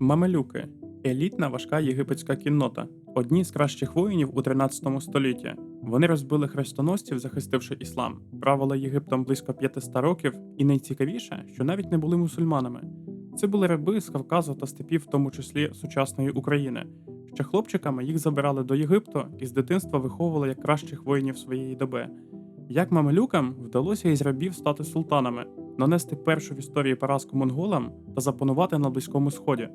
Мамелюки елітна важка єгипетська кіннота, одні з кращих воїнів у 13 столітті. Вони розбили хрестоносців, захистивши іслам, правили Єгиптом близько 500 років, і найцікавіше, що навіть не були мусульманами. Це були раби з Кавказу та степів, в тому числі сучасної України. Ще хлопчиками їх забирали до Єгипту і з дитинства виховували як кращих воїнів своєї доби. Як мамелюкам вдалося із рабів стати султанами, нанести першу в історії поразку монголам та запанувати на Близькому Сході.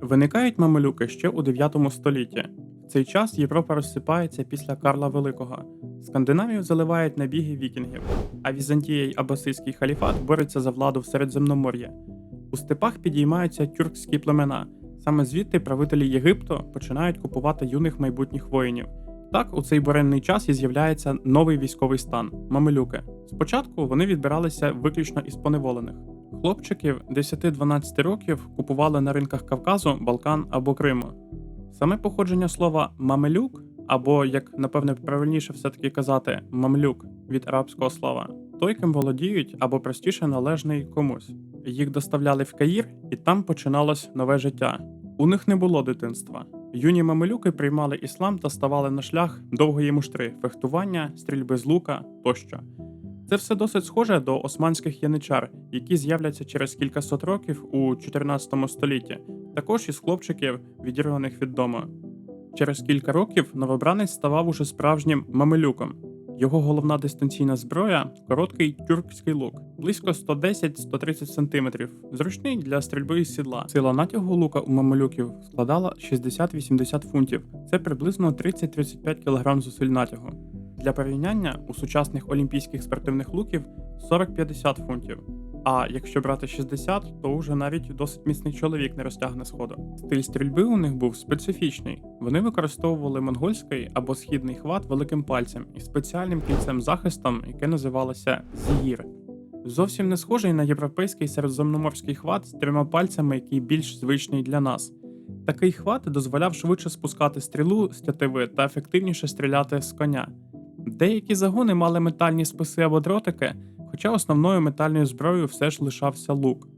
Виникають мамелюки ще у 9 столітті. В цей час Європа розсипається після Карла Великого. Скандинавію заливають набіги вікінгів, а Візантія й Абасидський халіфат борються за владу в Середземномор'ї. У степах підіймаються тюркські племена. Саме звідти правителі Єгипту починають купувати юних майбутніх воїнів. Так, у цей буренний час і з'являється новий військовий стан мамелюки. Спочатку вони відбиралися виключно із поневолених. Хлопчиків 10-12 років купували на ринках Кавказу, Балкан або Криму. Саме походження слова мамелюк, або, як напевне правильніше все-таки казати, мамлюк від арабського слова, той, ким володіють або простіше належний комусь. Їх доставляли в Каїр, і там починалось нове життя. У них не було дитинства. Юні мамелюки приймали іслам та ставали на шлях довгої муштри, фехтування, стрільби з лука тощо. Це все досить схоже до османських яничар, які з'являться через кількасот років у 14 столітті, також із хлопчиків, відірваних від дому. Через кілька років новобранець ставав уже справжнім мамелюком. Його головна дистанційна зброя короткий тюркський лук, близько 110-130 см, зручний для стрільби із сідла. Сила натягу лука у мамолюків складала 60-80 фунтів, це приблизно 30-35 кг зусиль натягу. Для порівняння у сучасних олімпійських спортивних луків 40-50 фунтів. А якщо брати 60, то вже навіть досить міцний чоловік не розтягне сходу. Стиль стрільби у них був специфічний. Вони використовували монгольський або східний хват великим пальцем і спеціальним кільцем захистом, яке називалося зігір. Зовсім не схожий на європейський середземноморський хват з трьома пальцями, який більш звичний для нас. Такий хват дозволяв швидше спускати стрілу з тятиви та ефективніше стріляти з коня. Деякі загони мали метальні списи або дротики, хоча основною метальною зброєю все ж лишався лук.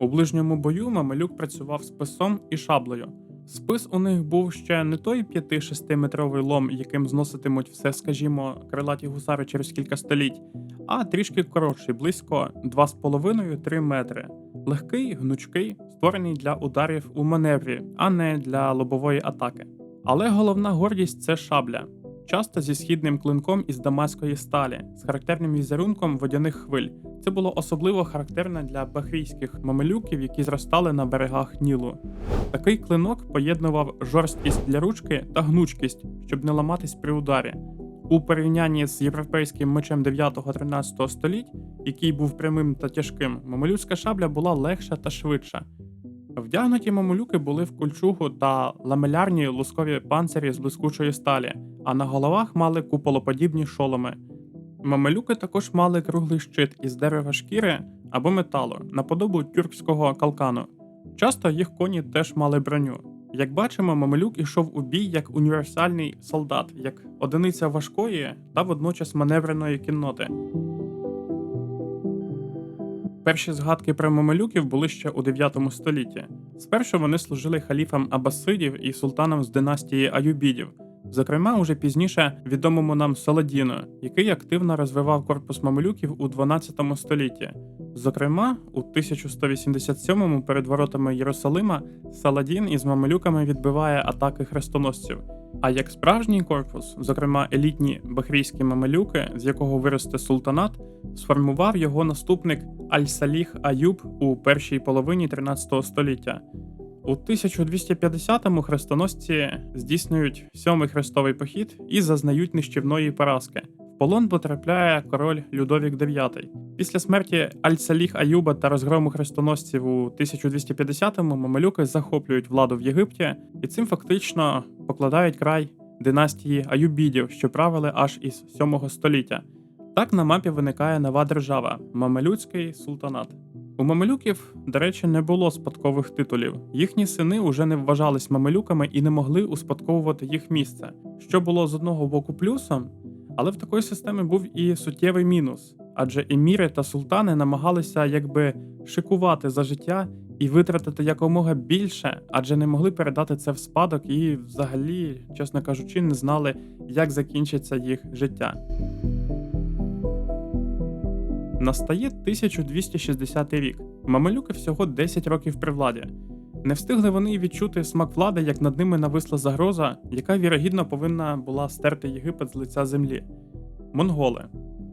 У ближньому бою Мамелюк працював списом і шаблею. Спис у них був ще не той 5-6 метровий лом, яким зноситимуть все, скажімо, крилаті гусари через кілька століть, а трішки коротший, близько 2,5-3 метри. Легкий, гнучкий, створений для ударів у маневрі, а не для лобової атаки. Але головна гордість це шабля часто зі східним клинком із дамаської сталі, з характерним візерунком водяних хвиль. Це було особливо характерне для бахрійських мамелюків, які зростали на берегах Нілу. Такий клинок поєднував жорсткість для ручки та гнучкість, щоб не ламатись при ударі. У порівнянні з європейським мечем 9-13 століть, який був прямим та тяжким, мамелюцька шабля була легша та швидша. Вдягнуті мамулюки були в кольчугу та ламелярні лускові панцирі з блискучої сталі, а на головах мали куполоподібні шоломи. Мамелюки також мали круглий щит із дерева шкіри або металу, наподобу тюркського калкану. Часто їх коні теж мали броню. Як бачимо, Мамелюк ішов у бій як універсальний солдат, як одиниця важкої та водночас маневреної кінноти. Перші згадки про мамелюків були ще у 9 столітті. Спершу вони служили халіфам Абасидів і султанам з династії Аюбідів, зокрема, уже пізніше відомому нам Саладіну, який активно розвивав корпус мамелюків у 12 столітті. Зокрема, у 1187-му перед воротами Єрусалима Саладін із мамелюками відбиває атаки хрестоносців. А як справжній корпус, зокрема елітні бахрійські мамелюки, з якого виросте султанат, сформував його наступник Аль-Саліх Аюб у першій половині 13 століття. У 1250-му хрестоносці здійснюють сьомий хрестовий похід і зазнають нищівної поразки. В полон потрапляє король Людовік IX. Після смерті Аль-Саліх Аюба та розгрому хрестоносців у 1250-му мамелюки захоплюють владу в Єгипті і цим фактично покладають край династії Аюбідів, що правили аж із 7 століття. Так на мапі виникає нова держава Мамелюцький султанат. У мамелюків, до речі, не було спадкових титулів. Їхні сини уже не вважались мамелюками і не могли успадковувати їх місце, що було з одного боку плюсом, але в такої системи був і суттєвий мінус, адже еміри та султани намагалися якби шикувати за життя і витратити якомога більше, адже не могли передати це в спадок і, взагалі, чесно кажучи, не знали, як закінчиться їх життя. Настає 1260 рік. Мамелюки всього 10 років при владі. Не встигли вони відчути смак влади, як над ними нависла загроза, яка вірогідно повинна була стерти Єгипет з лиця землі. Монголи.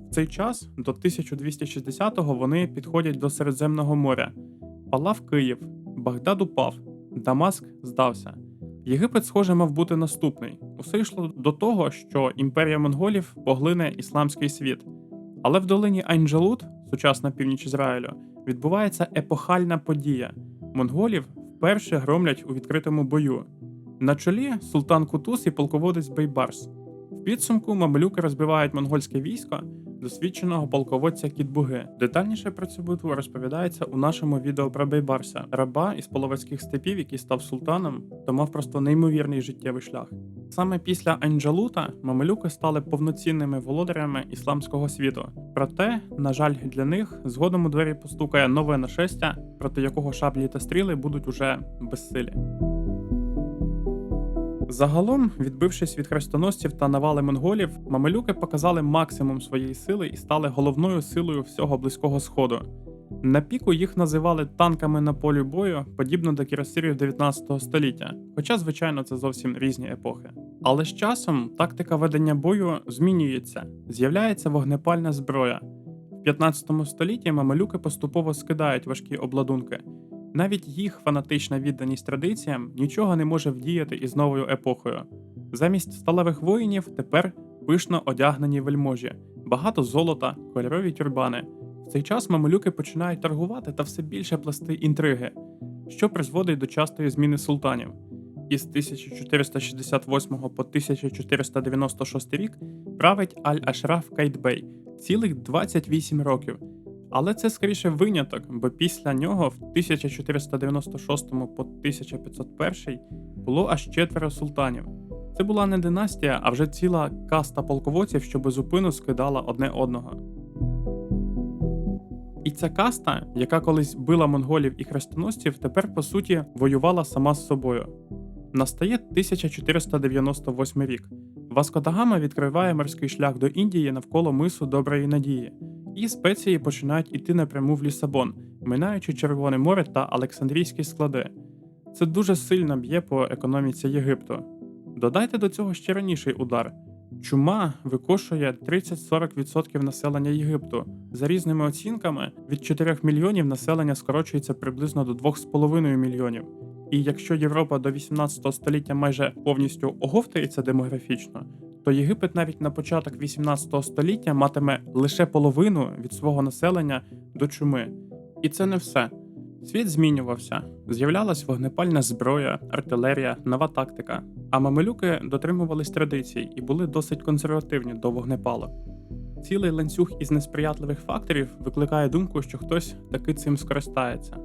В цей час, до 1260-го, вони підходять до Середземного моря. Палав Київ, Багдад упав, Дамаск здався. Єгипет, схоже, мав бути наступний. Усе йшло до того, що імперія монголів поглине ісламський світ. Але в долині Айнджалут, сучасна північ Ізраїлю, відбувається епохальна подія. Монголів вперше громлять у відкритому бою. На чолі султан Кутус і полководець Бейбарс. В підсумку мамлюки розбивають монгольське військо досвідченого полководця Кітбуги. Детальніше про цю битву розповідається у нашому відео про Бейбарса, раба із половецьких степів, який став султаном, та мав просто неймовірний життєвий шлях. Саме після Анджалута мамелюки стали повноцінними володарями ісламського світу. Проте, на жаль, для них згодом у двері постукає нове нашестя, проти якого шаблі та стріли будуть уже безсилі. Загалом, відбившись від хрестоносців та навали монголів, мамелюки показали максимум своєї сили і стали головною силою всього близького сходу. На піку їх називали танками на полі бою, подібно до кірасирів 19 століття, хоча, звичайно, це зовсім різні епохи. Але з часом тактика ведення бою змінюється, з'являється вогнепальна зброя. В 15 столітті мамелюки поступово скидають важкі обладунки. Навіть їх фанатична відданість традиціям нічого не може вдіяти із новою епохою. Замість сталевих воїнів тепер пишно одягнені вельможі, багато золота, кольорові тюрбани. В цей час мамелюки починають торгувати та все більше плести інтриги, що призводить до частої зміни султанів. Із 1468 по 1496 рік править Аль-Ашраф Кайтбей цілих 28 років. Але це скоріше виняток, бо після нього в 1496 по 1501 було аж четверо султанів. Це була не династія, а вже ціла каста полководців, що безупину скидала одне одного. І ця каста, яка колись била монголів і хрестоносців, тепер по суті воювала сама з собою. Настає 1498 рік. Васко да Гама відкриває морський шлях до Індії навколо мису Доброї Надії, і спеції починають іти напряму в Лісабон, минаючи Червоне море та Олександрійські склади. Це дуже сильно б'є по економіці Єгипту. Додайте до цього ще раніший удар. Чума викошує 30-40% населення Єгипту. За різними оцінками, від 4 мільйонів населення скорочується приблизно до 2,5 мільйонів. І якщо Європа до 18 століття майже повністю оговтується демографічно, то Єгипет навіть на початок 18 століття матиме лише половину від свого населення до чуми. І це не все. Світ змінювався, з'являлась вогнепальна зброя, артилерія, нова тактика. А мамелюки дотримувались традицій і були досить консервативні до вогнепалу. Цілий ланцюг із несприятливих факторів викликає думку, що хтось таки цим скористається.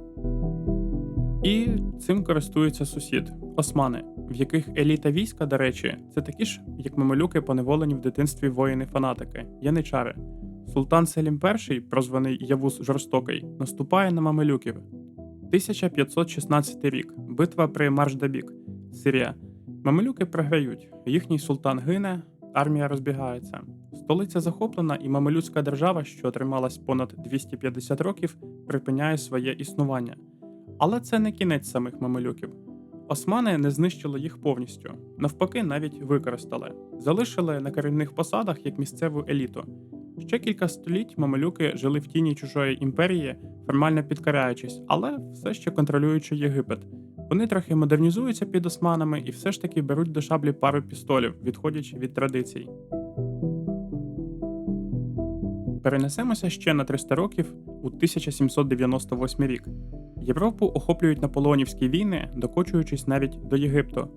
І цим користується сусід османи, в яких еліта війська, до речі, це такі ж, як мамелюки, поневолені в дитинстві воїни-фанатики, яничари. Султан Селім І, прозваний Явус Жорстокий, наступає на мамелюків. 1516 рік. Битва при Маршдабік, Сирія. Мамелюки програють, їхній султан гине, армія розбігається. Столиця захоплена, і мамелюцька держава, що трималась понад 250 років, припиняє своє існування. Але це не кінець самих мамелюків. Османи не знищили їх повністю, навпаки, навіть використали, залишили на керівних посадах як місцеву еліту. Ще кілька століть мамелюки жили в тіні чужої імперії, формально підкаряючись, але все ще контролюючи Єгипет. Вони трохи модернізуються під османами і все ж таки беруть до шаблі пару пістолів, відходячи від традицій. Перенесемося ще на 300 років у 1798 рік. Європу охоплюють наполеонівські війни, докочуючись навіть до Єгипту.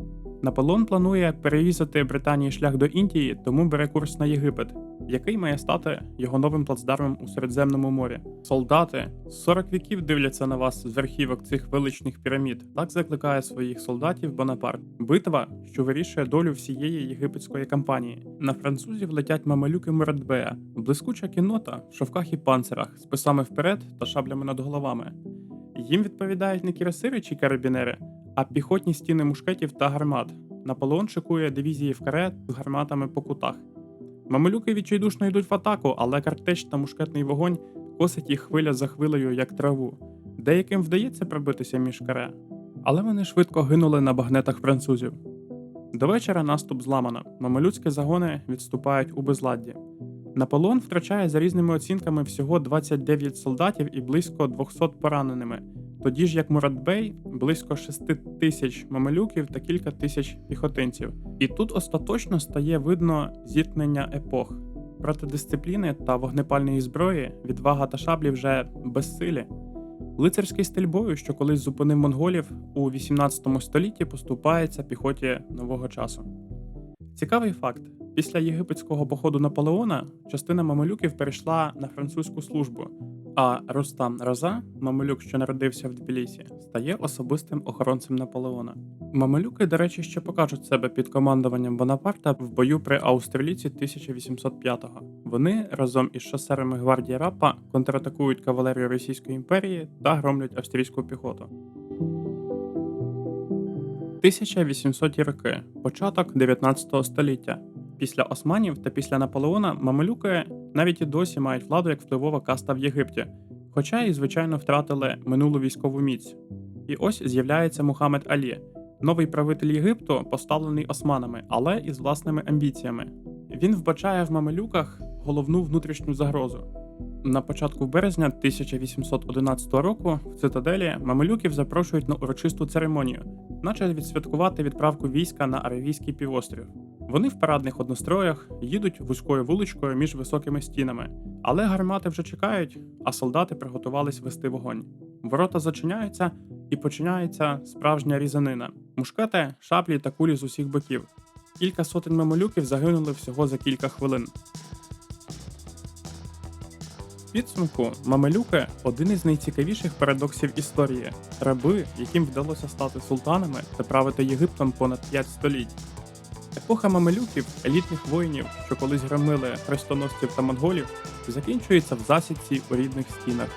Наполеон планує перерізати Британії шлях до Індії, тому бере курс на Єгипет, який має стати його новим плацдармом у Середземному морі. Солдати 40 віків дивляться на вас з верхівок цих величних пірамід. Так закликає своїх солдатів Бонапарт. Битва, що вирішує долю всієї єгипетської кампанії. На французів летять мамалюки Мурадбея, блискуча кінота в шовках і панцирах, з писами вперед та шаблями над головами. Їм відповідають не кірасири чи карабінери, а піхотні стіни мушкетів та гармат. Наполеон шикує дивізії в каре з гарматами по кутах. Мамилюки відчайдушно йдуть в атаку, але картеч та мушкетний вогонь косить їх хвиля за хвилею, як траву. Деяким вдається пробитися між каре, але вони швидко гинули на багнетах французів. До вечора наступ зламано. Мамилюцькі загони відступають у безладді. Наполеон втрачає за різними оцінками всього 29 солдатів і близько 200 пораненими, тоді ж як Муратбей близько 6 тисяч мамилюків та кілька тисяч піхотинців. І тут остаточно стає видно зіткнення епох. Проти дисципліни та вогнепальної зброї відвага та шаблі вже безсилі. Лицарський стиль бою, що колись зупинив монголів у 18 столітті, поступається піхоті нового часу. Цікавий факт: після єгипетського походу Наполеона частина мамилюків перейшла на французьку службу, а Рустам Роза, мамилюк, що народився в Тбілісі, стає особистим охоронцем Наполеона. Мамилюки, до речі, ще покажуть себе під командуванням Бонапарта в бою при Аустерліці 1805-го. Вони разом із шосерами гвардії Раппа контратакують кавалерію Російської імперії та громлять австрійську піхоту. 1800-ті роки, початок 19 століття. Після османів та після Наполеона мамилюки навіть і досі мають владу як впливова каста в Єгипті, хоча і, звичайно, втратили минулу військову міць. І ось з'являється Мухаммед Алі, новий правитель Єгипту, поставлений османами, але із власними амбіціями. Він вбачає в мамилюках головну внутрішню загрозу. На початку березня 1811 року в цитаделі мамилюків запрошують на урочисту церемонію, наче відсвяткувати відправку війська на Аравійський півострів. Вони в парадних одностроях їдуть вузькою вуличкою між високими стінами, але гармати вже чекають, а солдати приготувались вести вогонь. Ворота зачиняються і починається справжня різанина: мушкети, шаблі та кулі з усіх боків. Кілька сотень мамилюків загинули всього за кілька хвилин. Підсумку мамилюки один із найцікавіших парадоксів історії раби, яким вдалося стати султанами та правити Єгиптом понад 5 століть. Епоха мамелюків, елітних воїнів, що колись громили хрестоносців та монголів, закінчується в засідці у рідних стінах.